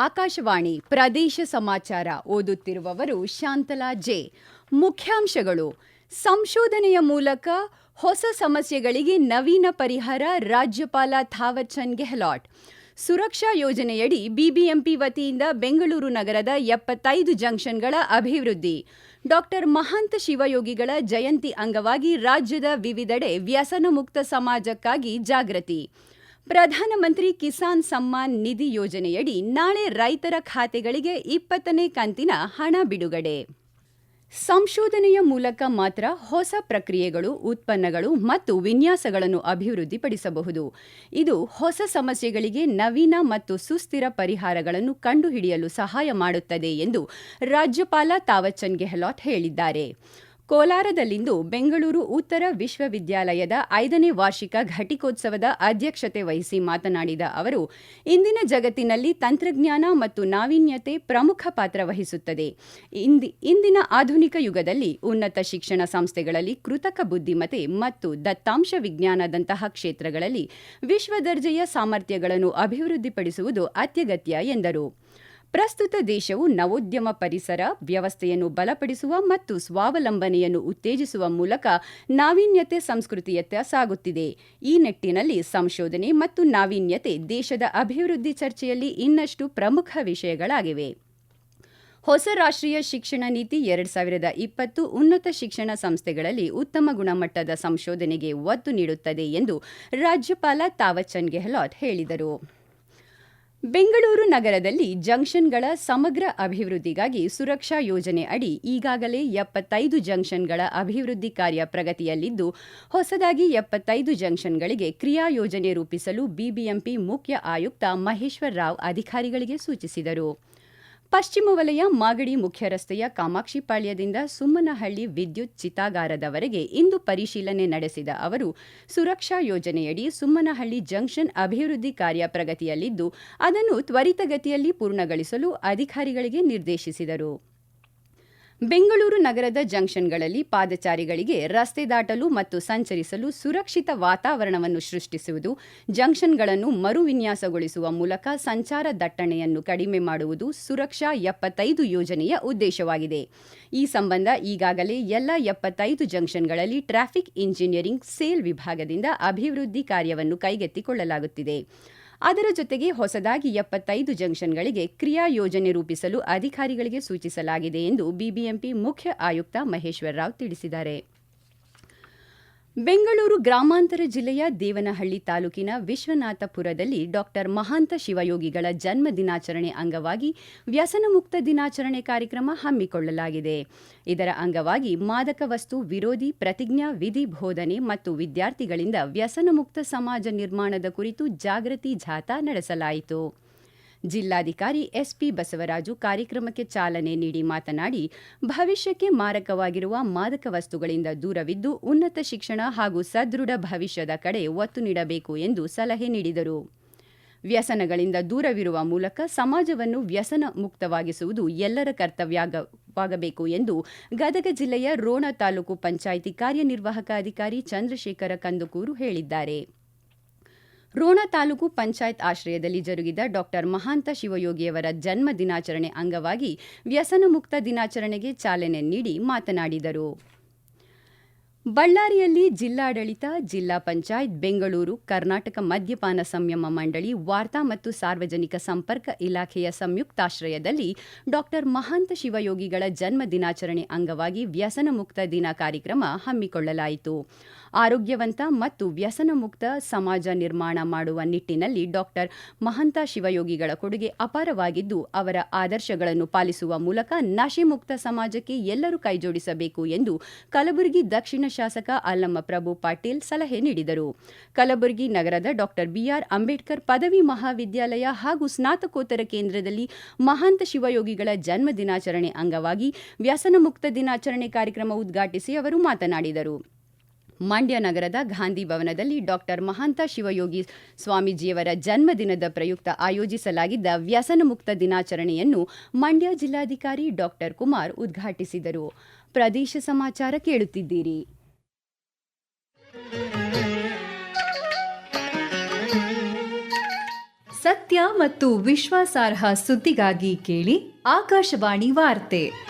ಆಕಾಶವಾಣಿ ಪ್ರದೇಶ ಸಮಾಚಾರ ಓದುತ್ತಿರುವವರು ಶಾಂತಲಾ ಜೆ. ಮುಖ್ಯಾಂಶಗಳು. ಸಂಶೋಧನೆಯ ಮೂಲಕ ಹೊಸ ಸಮಸ್ಯೆಗಳಿಗೆ ನವೀನ ಪರಿಹಾರ ರಾಜ್ಯಪಾಲ ಥಾವರ್ಚಂದ್ ಗೆಹ್ಲಾಟ್. ಸುರಕ್ಷಾ ಯೋಜನೆಯಡಿ ಬಿಬಿಎಂಪಿ ವತಿಯಿಂದ ಬೆಂಗಳೂರು ನಗರದ ಎಪ್ಪತ್ತೈದು ಜಂಕ್ಷನ್ಗಳ ಅಭಿವೃದ್ಧಿ. ಡಾಕ್ಟರ್ ಮಹಾಂತ ಶಿವಯೋಗಿಗಳ ಜಯಂತಿ ಅಂಗವಾಗಿ ರಾಜ್ಯದ ವಿವಿಧೆಡೆ ವ್ಯಸನ ಮುಕ್ತ ಸಮಾಜಕ್ಕಾಗಿ ಜಾಗೃತಿ. ಪ್ರಧಾನಮಂತ್ರಿ ಕಿಸಾನ್ ಸಮ್ಮಾನ್ ನಿಧಿ ಯೋಜನೆಯಡಿ ನಾಳೆ ರೈತರ ಖಾತೆಗಳಿಗೆ ಇಪ್ಪತ್ತನೇ ಕಂತಿನ ಹಣ ಬಿಡುಗಡೆ. ಸಂಶೋಧನೆಯ ಮೂಲಕ ಮಾತ್ರ ಹೊಸ ಪ್ರಕ್ರಿಯೆಗಳು, ಉತ್ಪನ್ನಗಳು ಮತ್ತು ವಿನ್ಯಾಸಗಳನ್ನು ಅಭಿವೃದ್ಧಿಪಡಿಸಬಹುದು. ಇದು ಹೊಸ ಸಮಸ್ಯೆಗಳಿಗೆ ನವೀನ ಮತ್ತು ಸುಸ್ಥಿರ ಪರಿಹಾರಗಳನ್ನು ಕಂಡುಹಿಡಿಯಲು ಸಹಾಯ ಮಾಡುತ್ತದೆ ಎಂದು ರಾಜ್ಯಪಾಲ ತಾವಚ್ಚನ್ ಗೆಹ್ಲಾಟ್ ಹೇಳಿದ್ದಾರೆ. ಕೋಲಾರದಲ್ಲಿಂದು ಬೆಂಗಳೂರು ಉತ್ತರ ವಿಶ್ವವಿದ್ಯಾಲಯದ ಐದನೇ ವಾರ್ಷಿಕ ಘಟಿಕೋತ್ಸವದ ಅಧ್ಯಕ್ಷತೆ ವಹಿಸಿ ಮಾತನಾಡಿದ ಅವರು, ಇಂದಿನ ಜಗತ್ತಿನಲ್ಲಿ ತಂತ್ರಜ್ಞಾನ ಮತ್ತು ನಾವೀನ್ಯತೆ ಪ್ರಮುಖ ಪಾತ್ರ ವಹಿಸುತ್ತದೆ. ಇಂದಿನ ಆಧುನಿಕ ಯುಗದಲ್ಲಿ ಉನ್ನತ ಶಿಕ್ಷಣ ಸಂಸ್ಥೆಗಳಲ್ಲಿ ಕೃತಕ ಬುದ್ಧಿಮತೆ ಮತ್ತು ದತ್ತಾಂಶ ವಿಜ್ಞಾನದಂತಹ ಕ್ಷೇತ್ರಗಳಲ್ಲಿ ವಿಶ್ವದರ್ಜೆಯ ಸಾಮರ್ಥ್ಯಗಳನ್ನು ಅಭಿವೃದ್ಧಿಪಡಿಸುವುದು ಅತ್ಯಗತ್ಯ ಎಂದರು. ಪ್ರಸ್ತುತ ದೇಶವು ನವೋದ್ಯಮ ಪರಿಸರ, ವ್ಯವಸ್ಥೆಯನ್ನು ಬಲಪಡಿಸುವ ಮತ್ತು ಸ್ವಾವಲಂಬನೆಯನ್ನು ಉತ್ತೇಜಿಸುವ ಮೂಲಕ ನಾವೀನ್ಯತೆ ಸಂಸ್ಕೃತಿಯತ್ತ ಸಾಗುತ್ತಿದೆ. ಈ ನಿಟ್ಟಿನಲ್ಲಿ ಸಂಶೋಧನೆ ಮತ್ತು ನಾವೀನ್ಯತೆ ದೇಶದ ಅಭಿವೃದ್ಧಿ ಚರ್ಚೆಯಲ್ಲಿ ಇನ್ನಷ್ಟು ಪ್ರಮುಖ ವಿಷಯಗಳಾಗಿವೆ. ಹೊಸ ರಾಷ್ಟ್ರೀಯ ಶಿಕ್ಷಣ ನೀತಿ ಎರಡು ಸಾವಿರದ ಇಪ್ಪತ್ತು ಉನ್ನತ ಶಿಕ್ಷಣ ಸಂಸ್ಥೆಗಳಲ್ಲಿ ಉತ್ತಮ ಗುಣಮಟ್ಟದ ಸಂಶೋಧನೆಗೆ ಒತ್ತು ನೀಡುತ್ತದೆ ಎಂದು ರಾಜ್ಯಪಾಲ ತಾವಚ್ಚನ್ ಗೆಹ್ಲಾಟ್ ಹೇಳಿದರು. ಬೆಂಗಳೂರು ನಗರದಲ್ಲಿ ಜಂಕ್ಷನ್ಗಳ ಸಮಗ್ರ ಅಭಿವೃದ್ಧಿಗಾಗಿ ಸುರಕ್ಷಾ ಯೋಜನೆ ಅಡಿ ಈಗಾಗಲೇ ಎಪ್ಪತ್ತೈದು ಜಂಕ್ಷನ್ಗಳ ಅಭಿವೃದ್ಧಿ ಕಾರ್ಯ ಪ್ರಗತಿಯಲ್ಲಿದ್ದು, ಹೊಸದಾಗಿ ಎಪ್ಪತ್ತೈದು ಜಂಕ್ಷನ್ಗಳಿಗೆ ಕ್ರಿಯಾ ಯೋಜನೆ ರೂಪಿಸಲು ಬಿಬಿಎಂಪಿ ಮುಖ್ಯ ಆಯುಕ್ತ ಮಹೇಶ್ವರ್ ರಾವ್ ಅಧಿಕಾರಿಗಳಿಗೆ ಸೂಚಿಸಿದರು. ಪಶ್ಚಿಮ ವಲಯ ಮಾಗಡಿ ಮುಖ್ಯ ರಸ್ತೆಯ ಕಾಮಾಕ್ಷಿಪಾಳ್ಯದಿಂದ ಸುಮ್ಮನಹಳ್ಳಿ ವಿದ್ಯುತ್ ಚಿತಾಗಾರದವರೆಗೆ ಇಂದು ಪರಿಶೀಲನೆ ನಡೆಸಿದ ಅವರು, ಸುರಕ್ಷಾ ಯೋಜನೆಯಡಿ ಸುಮ್ಮನಹಳ್ಳಿ ಜಂಕ್ಷನ್ ಅಭಿವೃದ್ಧಿ ಕಾರ್ಯ ಪ್ರಗತಿಯಲ್ಲಿದ್ದು, ಅದನ್ನು ತ್ವರಿತಗತಿಯಲ್ಲಿ ಪೂರ್ಣಗೊಳಿಸಲು ಅಧಿಕಾರಿಗಳಿಗೆ ನಿರ್ದೇಶಿಸಿದರು. ಬೆಂಗಳೂರು ನಗರದ ಜಂಕ್ಷನ್ಗಳಲ್ಲಿ ಪಾದಚಾರಿಗಳಿಗೆ ರಸ್ತೆ ದಾಟಲು ಮತ್ತು ಸಂಚರಿಸಲು ಸುರಕ್ಷಿತ ವಾತಾವರಣವನ್ನು ಸೃಷ್ಟಿಸುವುದು, ಜಂಕ್ಷನ್ಗಳನ್ನು ಮರು ವಿನ್ಯಾಸಗೊಳಿಸುವ ಮೂಲಕ ಸಂಚಾರ ದಟ್ಟಣೆಯನ್ನು ಕಡಿಮೆ ಮಾಡುವುದು ಸುರಕ್ಷಾ ಎಪ್ಪತ್ತೈದು ಯೋಜನೆಯ ಉದ್ದೇಶವಾಗಿದೆ. ಈ ಸಂಬಂಧ ಈಗಾಗಲೇ ಎಲ್ಲ ಎಪ್ಪತ್ತೈದು ಜಂಕ್ಷನ್ಗಳಲ್ಲಿ ಟ್ರಾಫಿಕ್ ಇಂಜಿನಿಯರಿಂಗ್ ಸೇಲ್ ವಿಭಾಗದಿಂದ ಅಭಿವೃದ್ಧಿ ಕಾರ್ಯವನ್ನು ಕೈಗೆತ್ತಿಕೊಳ್ಳಲಾಗುತ್ತಿದೆ. ಅದರ ಜೊತೆಗೆ ಹೊಸದಾಗಿ ಎಪ್ಪತ್ತೈದು ಜಂಕ್ಷನ್ಗಳಿಗೆ ಕ್ರಿಯಾ ಯೋಜನೆ ರೂಪಿಸಲು ಅಧಿಕಾರಿಗಳಿಗೆ ಸೂಚಿಸಲಾಗಿದೆ ಎಂದು ಬಿಬಿಎಂಪಿ ಮುಖ್ಯ ಆಯುಕ್ತ ಮಹೇಶ್ವರ್ ರಾವ್ ತಿಳಿಸಿದ್ದಾರೆ. ಬೆಂಗಳೂರು ಗ್ರಾಮಾಂತರ ಜಿಲ್ಲೆಯ ದೇವನಹಳ್ಳಿ ತಾಲೂಕಿನ ವಿಶ್ವನಾಥಪುರದಲ್ಲಿ ಡಾಕ್ಟರ್ ಮಹಾಂತ ಶಿವಯೋಗಿಗಳ ಜನ್ಮ ದಿನಾಚರಣೆ ಅಂಗವಾಗಿ ವ್ಯಸನ ಮುಕ್ತ ದಿನಾಚರಣೆ ಕಾರ್ಯಕ್ರಮ ಹಮ್ಮಿಕೊಳ್ಳಲಾಗಿದೆ. ಇದರ ಅಂಗವಾಗಿ ಮಾದಕ ವಸ್ತು ವಿರೋಧಿ, ಪ್ರತಿಜ್ಞಾ, ವಿಧಿ ಬೋಧನೆ ಮತ್ತು ವಿದ್ಯಾರ್ಥಿಗಳಿಂದ ವ್ಯಸನ ಮುಕ್ತ ಸಮಾಜ ನಿರ್ಮಾಣದ ಕುರಿತು ಜಾಗೃತಿ ಜಾಥಾ ನಡೆಸಲಾಯಿತು. ಜಿಲ್ಲಾಧಿಕಾರಿ ಎಸ್ಪಿ ಬಸವರಾಜು ಕಾರ್ಯಕ್ರಮಕ್ಕೆ ಚಾಲನೆ ನೀಡಿ ಮಾತನಾಡಿ, ಭವಿಷ್ಯಕ್ಕೆ ಮಾರಕವಾಗಿರುವ ಮಾದಕ ವಸ್ತುಗಳಿಂದ ದೂರವಿದ್ದು ಉನ್ನತ ಶಿಕ್ಷಣ ಹಾಗೂ ಸದೃಢ ಭವಿಷ್ಯದ ಕಡೆ ಒತ್ತು ನೀಡಬೇಕು ಎಂದು ಸಲಹೆ ನೀಡಿದರು. ವ್ಯಸನಗಳಿಂದ ದೂರವಿರುವ ಮೂಲಕ ಸಮಾಜವನ್ನು ವ್ಯಸನ ಮುಕ್ತವಾಗಿಸುವುದು ಎಲ್ಲರ ಕರ್ತವ್ಯವಾಗಬೇಕು ಎಂದು ಗದಗ ಜಿಲ್ಲೆಯ ರೋಣ ತಾಲೂಕು ಪಂಚಾಯಿತಿ ಕಾರ್ಯನಿರ್ವಾಹಕ ಅಧಿಕಾರಿ ಚಂದ್ರಶೇಖರ ಕಂದುಕೂರು ಹೇಳಿದ್ದಾರೆ. ರೋಣ ತಾಲೂಕು ಪಂಚಾಯತ್ ಆಶ್ರಯದಲ್ಲಿ ಜರುಗಿದ ಡಾಕ್ಟರ್ ಮಹಾಂತ ಶಿವಯೋಗಿಯವರ ಜನ್ಮ ದಿನಾಚರಣೆ ಅಂಗವಾಗಿ ವ್ಯಸನ ಮುಕ್ತ ದಿನಾಚರಣೆಗೆ ಚಾಲನೆ ನೀಡಿ ಮಾತನಾಡಿದರು. ಬಳ್ಳಾರಿಯಲ್ಲಿ ಜಿಲ್ಲಾಡಳಿತ, ಜಿಲ್ಲಾ ಪಂಚಾಯತ್, ಬೆಂಗಳೂರು, ಕರ್ನಾಟಕ ಮದ್ಯಪಾನ ಸಂಯಮ ಮಂಡಳಿ, ವಾರ್ತಾ ಮತ್ತು ಸಾರ್ವಜನಿಕ ಸಂಪರ್ಕ ಇಲಾಖೆಯ ಸಂಯುಕ್ತಾಶ್ರಯದಲ್ಲಿ ಡಾಕ್ಟರ್ ಮಹಾಂತ ಶಿವಯೋಗಿಗಳ ಜನ್ಮ ದಿನಾಚರಣೆ ಅಂಗವಾಗಿ ವ್ಯಸನ ಮುಕ್ತ ದಿನ ಕಾರ್ಯಕ್ರಮ ಹಮ್ಮಿಕೊಳ್ಳಲಾಯಿತು. ಆರೋಗ್ಯವಂತ ಮತ್ತು ವ್ಯಸನ ಮುಕ್ತ ಸಮಾಜ ನಿರ್ಮಾಣ ಮಾಡುವ ನಿಟ್ಟಿನಲ್ಲಿ ಡಾಕ್ಟರ್ ಮಹಂತ ಶಿವಯೋಗಿಗಳ ಕೊಡುಗೆ ಅಪಾರವಾಗಿದ್ದು, ಅವರ ಆದರ್ಶಗಳನ್ನು ಪಾಲಿಸುವ ಮೂಲಕ ನಶೆ ಮುಕ್ತ ಸಮಾಜಕ್ಕೆ ಎಲ್ಲರೂ ಕೈಜೋಡಿಸಬೇಕು ಎಂದು ಕಲಬುರಗಿ ದಕ್ಷಿಣ ಶಾಸಕ ಅಲ್ಲಮ್ಮ ಪ್ರಭು ಪಾಟೀಲ್ ಸಲಹೆ ನೀಡಿದರು. ಕಲಬುರಗಿ ನಗರದ ಡಾಕ್ಟರ್ ಬಿಆರ್ ಅಂಬೇಡ್ಕರ್ ಪದವಿ ಮಹಾವಿದ್ಯಾಲಯ ಹಾಗೂ ಸ್ನಾತಕೋತ್ತರ ಕೇಂದ್ರದಲ್ಲಿ ಮಹಾಂತ ಶಿವಯೋಗಿಗಳ ಜನ್ಮ ದಿನಾಚರಣೆ ಅಂಗವಾಗಿ ವ್ಯಸನ ಮುಕ್ತ ದಿನಾಚರಣೆ ಕಾರ್ಯಕ್ರಮ ಉದ್ಘಾಟಿಸಿ ಅವರು ಮಾತನಾಡಿದರು. ಮಂಡ್ಯ ನಗರದ ಗಾಂಧಿ ಭವನದಲ್ಲಿ ಡಾಕ್ಟರ್ ಮಹಾಂತ ಶಿವಯೋಗಿ ಸ್ವಾಮೀಜಿಯವರ ಜನ್ಮದಿನದ ಪ್ರಯುಕ್ತ ಆಯೋಜಿಸಲಾಗಿದ್ದ ವ್ಯಸನ ಮುಕ್ತ ದಿನಾಚರಣೆಯನ್ನು ಮಂಡ್ಯ ಜಿಲ್ಲಾಧಿಕಾರಿ ಡಾಕ್ಟರ್ ಕುಮಾರ್ ಉದ್ಘಾಟಿಸಿದರು. ಪ್ರದೇಶ ಸಮಾಚಾರ ಕೇಳುತ್ತಿದ್ದೀರಿ. ಸತ್ಯ ಮತ್ತು ವಿಶ್ವಾಸಾರ್ಹ ಸುದ್ದಿಗಾಗಿ ಕೇಳಿ ಆಕಾಶವಾಣಿ ವಾರ್ತೆ.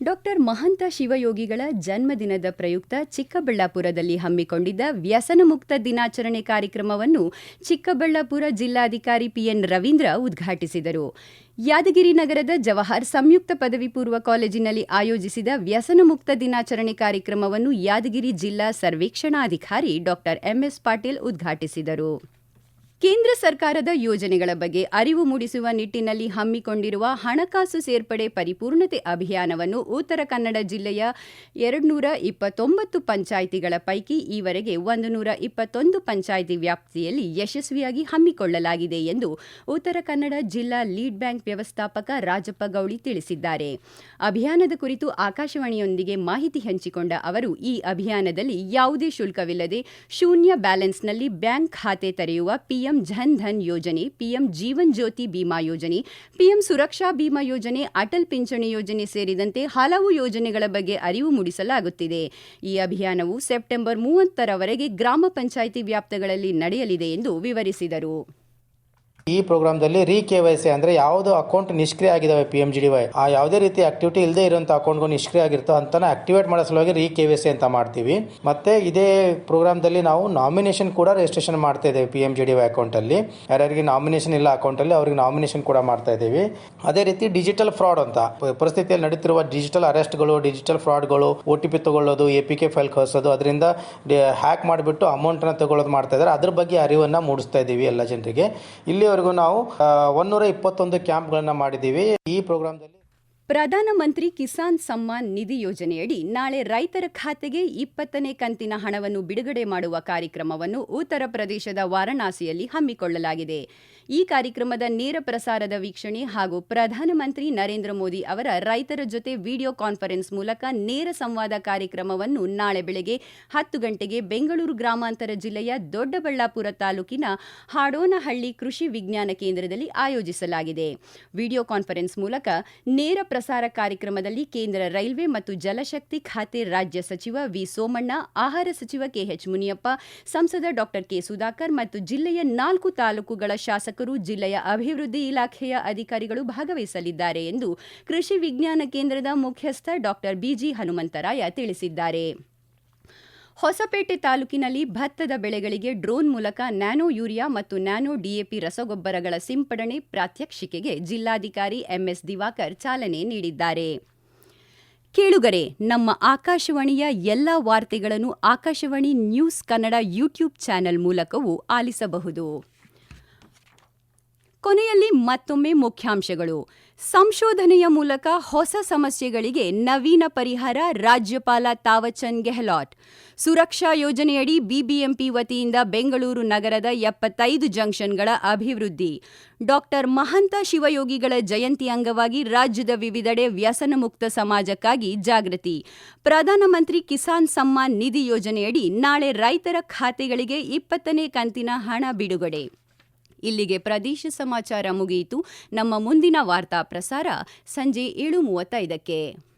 ಡಾಕ್ಟರ್ ಮಹಂತ ಶಿವಯೋಗಿಗಳ ಜನ್ಮದಿನದ ಪ್ರಯುಕ್ತ ಚಿಕ್ಕಬಳ್ಳಾಪುರದಲ್ಲಿ ಹಮ್ಮಿಕೊಂಡಿದ್ದ ವ್ಯಸನ ಮುಕ್ತ ದಿನಾಚರಣೆ ಕಾರ್ಯಕ್ರಮವನ್ನು ಚಿಕ್ಕಬಳ್ಳಾಪುರ ಜಿಲ್ಲಾಧಿಕಾರಿ ಪಿಎನ್ ರವೀಂದ್ರ ಉದ್ಘಾಟಿಸಿದರು. ಯಾದಗಿರಿ ನಗರದ ಜವಾಹರ್ ಸಂಯುಕ್ತ ಪದವಿ ಪೂರ್ವ ಕಾಲೇಜಿನಲ್ಲಿ ಆಯೋಜಿಸಿದ ವ್ಯಸನ ಮುಕ್ತ ದಿನಾಚರಣೆ ಕಾರ್ಯಕ್ರಮವನ್ನು ಯಾದಗಿರಿ ಜಿಲ್ಲಾ ಸರ್ವೇಕ್ಷಣಾಧಿಕಾರಿ ಡಾಕ್ಟರ್ ಎಂಎಸ್ ಪಾಟೀಲ್ ಉದ್ಘಾಟಿಸಿದರು. ಕೇಂದ್ರ ಸರ್ಕಾರದ ಯೋಜನೆಗಳ ಬಗ್ಗೆ ಅರಿವು ಮೂಡಿಸುವ ನಿಟ್ಟಿನಲ್ಲಿ ಹಮ್ಮಿಕೊಂಡಿರುವ ಹಣಕಾಸು ಸೇರ್ಪಡೆ ಪರಿಪೂರ್ಣತೆ ಅಭಿಯಾನವನ್ನು ಉತ್ತರ ಕನ್ನಡ ಜಿಲ್ಲೆಯ ಎರಡುನೂರ ಇಪ್ಪತ್ತೊಂಬತ್ತು ಪಂಚಾಯಿತಿಗಳ ಪೈಕಿ ಈವರೆಗೆ ಒಂದು ನೂರ ಇಪ್ಪತ್ತೊಂದು ಪಂಚಾಯಿತಿ ವ್ಯಾಪ್ತಿಯಲ್ಲಿ ಯಶಸ್ವಿಯಾಗಿ ಹಮ್ಮಿಕೊಳ್ಳಲಾಗಿದೆ ಎಂದು ಉತ್ತರ ಕನ್ನಡ ಜಿಲ್ಲಾ ಲೀಡ್ ಬ್ಯಾಂಕ್ ವ್ಯವಸ್ಥಾಪಕ ರಾಜಪ್ಪ ಗೌಳಿ ತಿಳಿಸಿದ್ದಾರೆ. ಅಭಿಯಾನದ ಕುರಿತು ಆಕಾಶವಾಣಿಯೊಂದಿಗೆ ಮಾಹಿತಿ ಹಂಚಿಕೊಂಡ ಅವರು, ಈ ಅಭಿಯಾನದಲ್ಲಿ ಯಾವುದೇ ಶುಲ್ಕವಿಲ್ಲದೆ ಶೂನ್ಯ ಬ್ಯಾಲೆನ್ಸ್ನಲ್ಲಿ ಬ್ಯಾಂಕ್ ಖಾತೆ ತೆರೆಯುವ ಪಿಎಂ ಜನ್ ಧನ್ ಯೋಜನೆ, ಪಿಎಂ ಜೀವನ್ ಜ್ಯೋತಿ ಬಿಮಾ ಯೋಜನೆ, ಪಿಎಂ ಸುರಕ್ಷಾ ಬಿಮಾ ಯೋಜನೆ, ಅಟಲ್ ಪಿಂಚಣಿ ಯೋಜನೆ ಸೇರಿದಂತೆ ಹಲವು ಯೋಜನೆಗಳ ಬಗ್ಗೆ ಅರಿವು ಮೂಡಿಸಲಾಗುತ್ತಿದೆ. ಈ ಅಭಿಯಾನವು ಸೆಪ್ಟೆಂಬರ್ ಮೂವತ್ತರವರೆಗೆ ಗ್ರಾಮ ಪಂಚಾಯಿತಿ ವ್ಯಾಪ್ತಗಳಲ್ಲಿ ನಡೆಯಲಿದೆ ಎಂದು ವಿವರಿಸಿದರು. ಈ ಪ್ರೋಗ್ರಾಮ್ದಲ್ಲಿ ರೀ ಕೆ ವೈ ಸಿ ಅಂದ್ರೆ ಯಾವುದು ಅಕೌಂಟ್ ನಿಷ್ಕ್ರಿಯ ಆಗಿದಾವೆ P M J D Y ಆ ಯಾವುದೇ ರೀತಿ ಆಕ್ಟಿವಿಟಿ ಇಲ್ಲದೆ ಇರುವಂಥ ಅಕೌಂಟ್ಗೂ ನಿಷ್ಕ್ರಿಯ ಆಗಿರ್ತೋ ಅಂತಾನೆ ಆಕ್ಟಿವೇಟ್ ಮಾಡೋ ಸಲುವಾಗಿ ರೀ ಕೆ ವೈ ಸಿ ಅಂತ ಮಾಡ್ತೀವಿ. ಮತ್ತೆ ಇದೇ ಪ್ರೋಗ್ರಾಮ್ದಲ್ಲಿ ನಾವು ನಾಮಿನೇಷನ್ ಕೂಡ ರಿಜಿಸ್ಟ್ರೇಷನ್ ಮಾಡ್ತಾ ಇದ್ದೇವೆ P M J D Y ಅಕೌಂಟಲ್ಲಿ ಯಾರ್ಯಾರಿಗೆ ನಾಮಿನೇಷನ್ ಇಲ್ಲ ಅಕೌಂಟಲ್ಲಿ ಅವ್ರಿಗೆ ನಾಮಿನೇಷನ್ ಕೂಡ ಮಾಡ್ತಾ ಇದ್ದೀವಿ. ಅದೇ ರೀತಿ ಡಿಜಿಟಲ್ ಫ್ರಾಡ್ ಅಂತ. ಪರಿಸ್ಥಿತಿಯಲ್ಲಿ ನಡೀತಿರುವ ಡಿಜಿಟಲ್ ಅರೆಸ್ಟ್ಗಳು ಡಿಜಿಟಲ್ ಫ್ರಾಡ್ಗಳು ಒ ಟಿ ಪಿ ತಗೊಳ್ಳೋದು ಎ ಪಿ ಕೆ ಫೈಲ್ ಕಳಿಸೋದು, ಅದರಿಂದ ಹ್ಯಾಕ್ ಮಾಡಿಬಿಟ್ಟು ಅಮೌಂಟನ್ನು ತಗೊಳ್ಳೋದು ಮಾಡ್ತಾ ಇದ್ದಾರೆ. ಅದ್ರ ಬಗ್ಗೆ ಅರಿವನ್ನು ಮೂಡಿಸ್ತಾ ಇದ್ದೀವಿ ಎಲ್ಲ ಜನರಿಗೆ. ಇಲ್ಲಿವರೆಗೂ ನಾವು ಒನ್ನೂರ ಇಪ್ಪತ್ತೊಂದು ಕ್ಯಾಂಪ್ಗಳನ್ನ ಮಾಡಿದ್ದೀವಿ. ಈ ಪ್ರೋಗ್ರಾಮ್ದಲ್ಲಿ ಪ್ರಧಾನಮಂತ್ರಿ ಕಿಸಾನ್ ಸಮ್ಮಾನ್ ನಿಧಿ ಯೋಜನೆಯಡಿ ನಾಳೆ ರೈತರ ಖಾತೆಗೆ ಇಪ್ಪತ್ತನೇ ಕಂತಿನ ಹಣವನ್ನು ಬಿಡುಗಡೆ ಮಾಡುವ ಕಾರ್ಯಕ್ರಮವನ್ನು ಉತ್ತರ ಪ್ರದೇಶದ ವಾರಣಾಸಿಯಲ್ಲಿ ಹಮ್ಮಿಕೊಳ್ಳಲಾಗಿದೆ. ಈ ಕಾರ್ಯಕ್ರಮದ ನೇರ ಪ್ರಸಾರದ ವೀಕ್ಷಣೆ ಹಾಗೂ ಪ್ರಧಾನಮಂತ್ರಿ ನರೇಂದ್ರ ಮೋದಿ ಅವರ ರೈತರ ಜೊತೆ ವಿಡಿಯೋ ಕಾನ್ಫರೆನ್ಸ್ ಮೂಲಕ ನೇರ ಸಂವಾದ ಕಾರ್ಯಕ್ರಮವನ್ನು ನಾಳೆ ಬೆಳಗ್ಗೆ ಹತ್ತು ಗಂಟೆಗೆ ಬೆಂಗಳೂರು ಗ್ರಾಮಾಂತರ ಜಿಲ್ಲೆಯ ದೊಡ್ಡಬಳ್ಳಾಪುರ ತಾಲೂಕಿನ ಹಾಡೋನಹಳ್ಳಿ ಕೃಷಿ ವಿಜ್ಞಾನ ಕೇಂದ್ರದಲ್ಲಿ ಆಯೋಜಿಸಲಾಗಿದೆ. ವಿಡಿಯೋ ಕಾನ್ಫರೆನ್ಸ್ ಮೂಲಕ ನೇರ ಪ್ರಸಾರ ಕಾರ್ಯಕ್ರಮದಲ್ಲಿ ಕೇಂದ್ರ ರೈಲ್ವೆ ಮತ್ತು ಜಲಶಕ್ತಿ ಖಾತೆ ರಾಜ್ಯ ಸಚಿವ ವಿ ಸೋಮಣ್ಣ, ಆಹಾರ ಸಚಿವ ಕೆಎಚ್ ಮುನಿಯಪ್ಪ, ಸಂಸದ ಡಾಕ್ಟರ್ ಕೆ ಸುಧಾಕರ್ ಮತ್ತು ಜಿಲ್ಲೆಯ ನಾಲ್ಕು ತಾಲೂಕುಗಳ ಶಾಸಕರು, ಜಿಲ್ಲೆಯ ಅಭಿವೃದ್ಧಿ ಇಲಾಖೆಯ ಅಧಿಕಾರಿಗಳು ಭಾಗವಹಿಸಲಿದ್ದಾರೆ ಎಂದು ಕೃಷಿ ವಿಜ್ಞಾನ ಕೇಂದ್ರದ ಮುಖ್ಯಸ್ಥ ಡಾಕ್ಟರ್ ಬಿಜಿ ಹನುಮಂತರಾಯ ತಿಳಿಸಿದ್ದಾರೆ. ಹೊಸಪೇಟೆ ತಾಲೂಕಿನಲ್ಲಿ ಭತ್ತದ ಬೆಳೆಗಳಿಗೆ ಡ್ರೋನ್ ಮೂಲಕ ನ್ಯಾನೋ ಯೂರಿಯಾ ಮತ್ತು ನ್ಯಾನೋ ಡಿಎಪಿ ರಸಗೊಬ್ಬರಗಳ ಸಿಂಪಡಣೆ ಪ್ರಾತ್ಯಕ್ಷಿಕೆಗೆ ಜಿಲ್ಲಾಧಿಕಾರಿ ಎಂಎಸ್ ದಿವಾಕರ್ ಚಾಲನೆ ನೀಡಿದ್ದಾರೆ. ಕೇಳುಗರೆ, ನಮ್ಮ ಆಕಾಶವಾಣಿಯ ಎಲ್ಲ ವಾರ್ತೆಗಳನ್ನು Akashvani news Kannada YouTube channel ಮೂಲಕವೂ ಆಲಿಸಬಹುದು. ಕೊನೆಯಲ್ಲಿ ಮತ್ತೊಮ್ಮೆ ಮುಖ್ಯಾಂಶಗಳು. ಸಂಶೋಧನೆಯ ಮೂಲಕ ಹೊಸ ಸಮಸ್ಯೆಗಳಿಗೆ ನವೀನ ಪರಿಹಾರ ರಾಜ್ಯಪಾಲ ತಾವಚಂದ್ ಗೆಹ್ಲಾಟ್. ಸುರಕ್ಷಾ ಯೋಜನೆಯಡಿ ಬಿಬಿಎಂಪಿ ವತಿಯಿಂದ ಬೆಂಗಳೂರು ನಗರದ ಎಪ್ಪತ್ತೈದು ಜಂಕ್ಷನ್ಗಳ ಅಭಿವೃದ್ಧಿ. ಡಾಕ್ಟರ್ ಮಹಂತ ಶಿವಯೋಗಿಗಳ ಜಯಂತಿ ಅಂಗವಾಗಿ ರಾಜ್ಯದ ವಿವಿಧೆಡೆ ವ್ಯಸನ ಮುಕ್ತ ಸಮಾಜಕ್ಕಾಗಿ ಜಾಗೃತಿ. ಪ್ರಧಾನಮಂತ್ರಿ ಕಿಸಾನ್ ಸಮ್ಮಾನ್ ನಿಧಿ ಯೋಜನೆಯಡಿ ನಾಳೆ ರೈತರ ಖಾತೆಗಳಿಗೆ ಇಪ್ಪತ್ತನೇ ಕಂತಿನ ಹಣ ಬಿಡುಗಡೆ. ಇಲ್ಲಿಗೆ ಪ್ರದೇಶ ಸಮಾಚಾರ ಮುಗಿಯಿತು. ನಮ್ಮ ಮುಂದಿನ ವಾರ್ತಾ ಪ್ರಸಾರ ಸಂಜೆ ಏಳು ಮೂವತ್ತೈದಕ್ಕೆ.